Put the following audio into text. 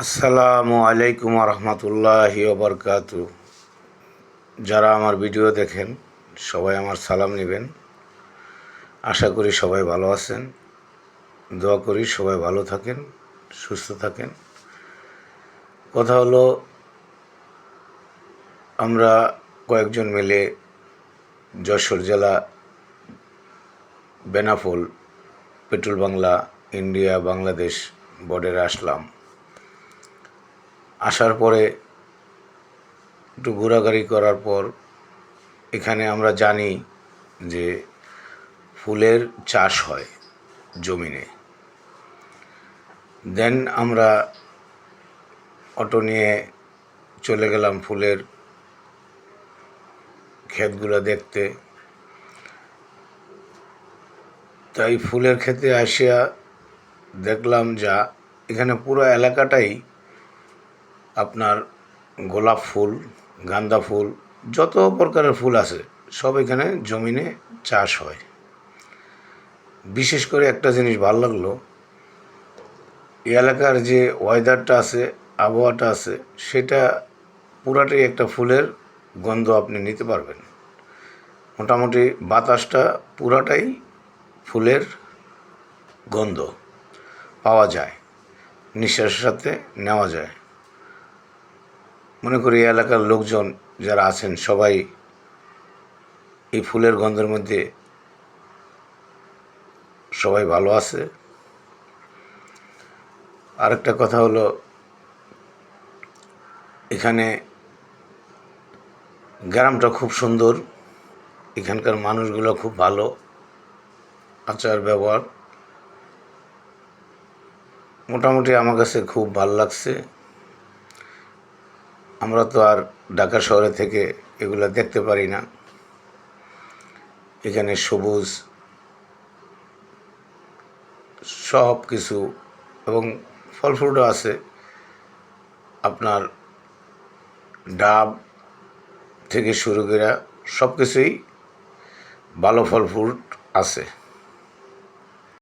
আসসালামু আলাইকুম রহমতুল্লাহি ওবরকাত। যারা আমার ভিডিও দেখেন, সবাই আমার সালাম নেবেন। আশা করি সবাই ভালো আছেন। দোয়া করি সবাই ভালো থাকেন, সুস্থ থাকেন। কথা হলো, আমরা কয়েকজন মিলে যশোর জেলা বেনাফুল, পেট্রোল বাংলা, ইন্ডিয়া, বাংলাদেশ বর্ডারে আসলাম। আসার পরে একটু ঘোরাঘুরি করার পর এখানে আমরা জানি যে ফুলের চাষ হয় জমিনে। দেন আমরা অটো নিয়ে চলে গেলাম ফুলের ক্ষেতগুলো দেখতে। তাই ফুলের ক্ষেতে আসিয়া দেখলাম যা এখানে পুরো এলাকাটাই আপনার গোলাপ ফুল, গাঁদা ফুল, যত প্রকারের ফুল আছে, সব এখানে জমিনে চাষ হয়। বিশেষ করে একটা জিনিস ভালো লাগল এলাকার যে ওয়েদারটা আছে, আবহাওয়াটা আছে, সেটা পুরাটাই একটা ফুলের গন্ধ আপনি নিতে পারবেন। মোটামুটি বাতাসটা পুরাটাই ফুলের গন্ধ পাওয়া যায়, নিঃশ্বাসের সাথে নেওয়া যায়। মনে করি এই এলাকার লোকজন যারা আছেন, সবাই এই ফুলের গন্ধের মধ্যে সবাই ভালো আছে। আরেকটা কথা হলো, এখানে গ্রামটা খুব সুন্দর, এখানকার মানুষগুলো খুব ভালো, আচার ব্যবহার। মোটামুটি আমার কাছে খুব ভালো লাগছে। আমরা তো আর ঢাকা শহরে থেকে এগুলো দেখতে পারি না। এখানে সবুজ সব কিছু এবং ফল ফ্রুটও আছে। আপনার ডাব থেকে শুরু করে সব কিছুই ভালো ফল ফ্রুট আছে।